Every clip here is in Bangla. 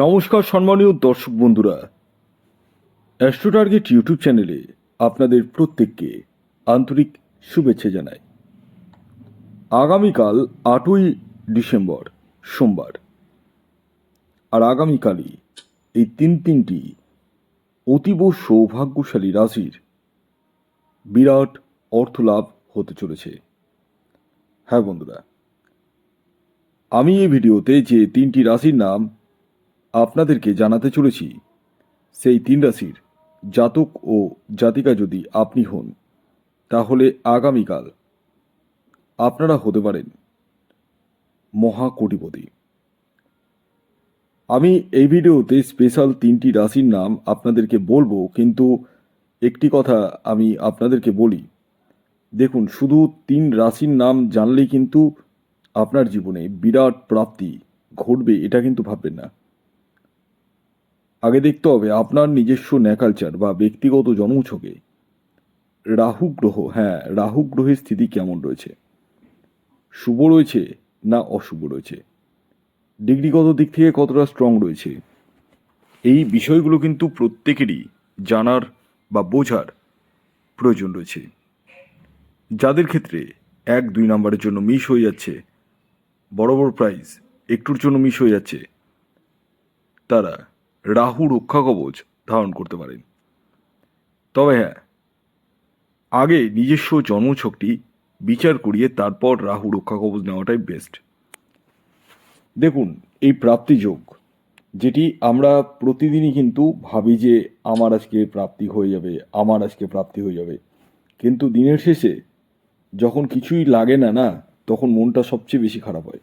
নমস্কার সম্মানীয় দর্শক বন্ধুরা। অ্যাস্ট্রো টার্গেট ইউটিউব চ্যানেলে আপনাদের প্রত্যেককে আন্তরিক শুভেচ্ছা জানাই। আগামীকাল আটই ডিসেম্বর সোমবার। আর আগামীকালই এই তিন তিনটি অতীব সৌভাগ্যশালী রাশির বিরাট অর্থ লাভ হতে চলেছে। হ্যাঁ বন্ধুরা, আমি এই ভিডিওতে যে তিনটি রাশির নাম আপনাদেরকে জানাতে চলেছি, সেই তিন রাশির জাতক ও জাতিকা যদি আপনি হন, তাহলে আগামীকাল আপনারা হতে পারেন মহাকোটিপতি। আমি এই ভিডিওতে স্পেশাল তিনটি রাশির নাম আপনাদেরকে বলব, কিন্তু একটি কথা আমি আপনাদেরকে বলি। দেখুন, শুধু তিন রাশির নাম জানলেই কিন্তু আপনার জীবনে বিরাট প্রাপ্তি ঘটবে, এটা কিন্তু ভাববেন না। আগে দেখতে হবে, আপনার নিজস্ব ন্যাকালচার বা ব্যক্তিগত জন্মছকে। রাহু গ্রহ হ্যাঁ রাহু গ্রহের স্থিতি কেমন রয়েছে? শুভ রয়েছে না অশুভ রয়েছে? ডিগ্রিগত দিক থেকে কতটা স্ট্রং রয়েছে? এই বিষয়গুলো কিন্তু প্রত্যেকেরই জানার বা বোঝার প্রয়োজন রয়েছে। যাদের ক্ষেত্রে এক, দুই নম্বরের জন্য মিস হয়ে যাচ্ছে, বড় বড় প্রাইজ একটুর জন্য মিস হয়ে যাচ্ছে, তারা রাহু রক্ষা কবচ ধারণ করতে পারেন। তবে হ্যাঁ আগে নিজস্ব জন্মছকটি বিচার করিয়ে তারপর রাহু রক্ষা কবচ নেওয়াটাই বেস্ট দেখুন, এই প্রাপ্তি যোগ, যেটি আমরা প্রতিদিনই কিন্তু ভাবি যে আমার আজকে প্রাপ্তি হয়ে যাবে, আমার আজকে প্রাপ্তি হয়ে যাবে। কিন্তু দিনের শেষে যখন কিছুই লাগে না না, তখন মনটা সবচেয়ে বেশি খারাপ হয়।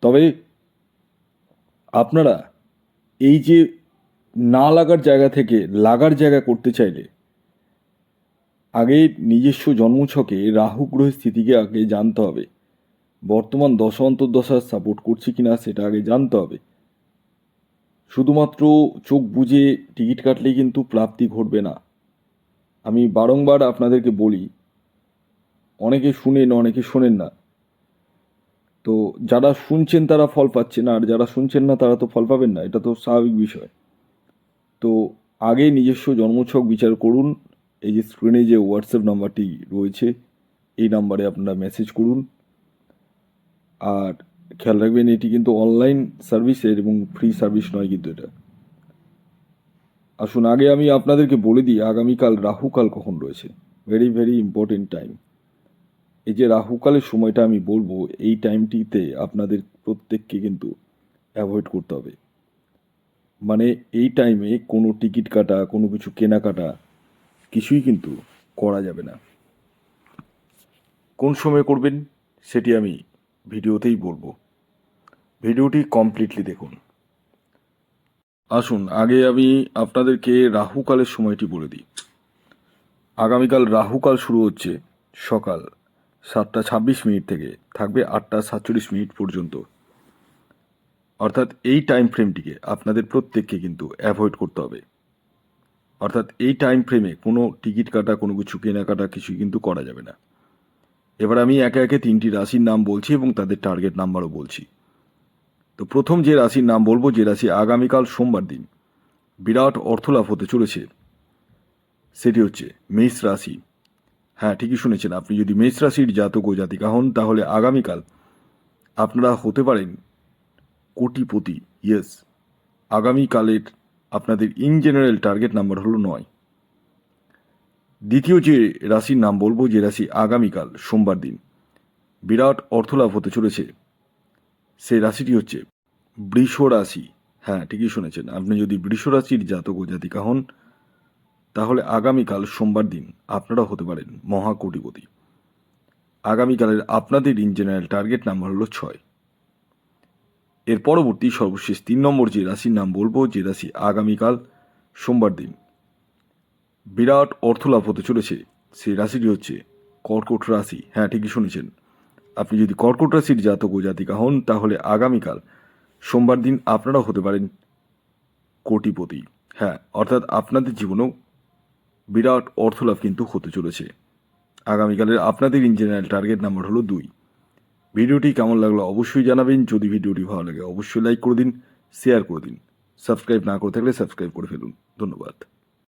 তবে আপনারা এই যে না লাগার জায়গা থেকে লাগার জায়গা করতে চাইলে আগে নিজস্ব জন্মছকে রাহু গ্রহের স্থিতিকে আগে জানতে হবে। বর্তমান দশা অন্তর্দশা সাপোর্ট করছে কিনা সেটা আগে জানতে হবে। শুধুমাত্র চোখ বুঝে টিকিট কাটলেই কিন্তু প্রাপ্তি ঘটবে না। আমি বারংবার আপনাদেরকে বলি, অনেকে শুনেন, অনেকে শোনেন না। তো যারা শুনছেন তারা ফল পাচ্ছেন, আর যারা শুনছেন না তারা তো ফল পাবেন না, এটা তো স্বাভাবিক বিষয়। তো আগে নিজস্ব জন্মছক বিচার করুন, এই যে স্ক্রিনে যে হোয়াটসঅ্যাপ নাম্বারটি রয়েছে, এই নাম্বারে আপনারা মেসেজ করুন। আর খেয়াল রাখবেন, এটি কিন্তু অনলাইন সার্ভিসের এবং ফ্রি সার্ভিস নয় কিন্তু এটা। আসুন, আগে আমি আপনাদেরকে বলে দিই, আগামীকাল, রাহুকাল কখন রয়েছে? ভেরি ভেরি ইম্পর্টেন্ট টাইম এই যে রাহুকালের সময়টা আমি বলব, এই টাইমটিতে আপনাদের প্রত্যেককে কিন্তু অ্যাভয়েড করতে হবে। মানে এই টাইমে কোনো টিকিট কাটা, কোনো কিছু কেনাকাটা কিছুই কিন্তু করা যাবে না। কোন সময় করবেন সেটি আমি ভিডিওতেই বলব। ভিডিওটি কমপ্লিটলি দেখুন। আসুন, আগে আমি আপনাদেরকে রাহুকালের সময়টি বলে দিই। আগামীকাল রাহুকাল শুরু হচ্ছে সকাল সাতটা ছাব্বিশ মিনিট থেকে থাকবে আটটা সাতচল্লিশ মিনিট পর্যন্ত। অর্থাৎ এই টাইম ফ্রেমটিকে আপনাদের প্রত্যেককে কিন্তু অ্যাভয়েড করতে হবে। অর্থাৎ এই টাইম ফ্রেমে কোনো টিকিট কাটা, কোনো কিছু কেনাকাটা কিছুই কিন্তু করা যাবে না। এবার আমি একে একে তিনটি রাশির নাম বলছি এবং তাদের টার্গেট নাম্বারও বলছি। তো প্রথম যে রাশির নাম বলব, যে রাশি আগামীকাল সোমবার দিন, বিরাট অর্থলাভ হতে চলেছে, সেটি হচ্ছে মেষ রাশি। হ্যাঁ ঠিকই শুনেছেন। আপনি যদি মেষ রাশির জাতক ও জাতিকা হন, তাহলে আগামীকাল আপনারা হতে পারেন কোটিপতি। ইয়েস আগামীকালের আপনাদের ইন জেনারেল টার্গেট নাম্বার হলো নয়। দ্বিতীয় যে রাশির নাম বলব, যে রাশি আগামীকাল, সোমবার দিন, বিরাট অর্থলাভ হতে চলেছে। সেই রাশিটি হচ্ছে বৃষ রাশি হ্যাঁ ঠিকই শুনেছেন। আপনি যদি বৃষ রাশির জাতক ও জাতিকা হন তাহলে আগামীকাল সোমবার দিন আপনারা হতে পারেন মহাকোটিপতি। আগামীকালের আপনাদের ইন জেনারেল টার্গেট নাম্বার হলো ছয়। এর পরবর্তী সর্বশেষ তিন নম্বর যে রাশির নাম বলব, যে রাশি আগামীকাল সোমবার দিন। বিরাট অর্থলাভ হতে চলেছে, সেই রাশিটি হচ্ছে কর্কট রাশি। হ্যাঁ ঠিকই শুনেছেন। আপনি যদি কর্কট রাশির জাতক ও জাতিকা হন, তাহলে আগামীকাল সোমবার দিন আপনারাও হতে পারেন কোটিপতি। হ্যাঁ অর্থাৎ আপনাদের জীবনেও বিরাট অর্থলাভ কিন্তু হতে চলেছে। আগামীকালের আপনাদের ইন জেনারেল টার্গেট নাম্বার হলো দুই। ভিডিওটি কেমন লাগল অবশ্যই জানাবেন। যদি ভিডিওটি ভালো লাগে অবশ্যই লাইক করে দিন শেয়ার করে দিন। সাবস্ক্রাইব না করে থাকলে সাবস্ক্রাইব করে ফেলুন। ধন্যবাদ।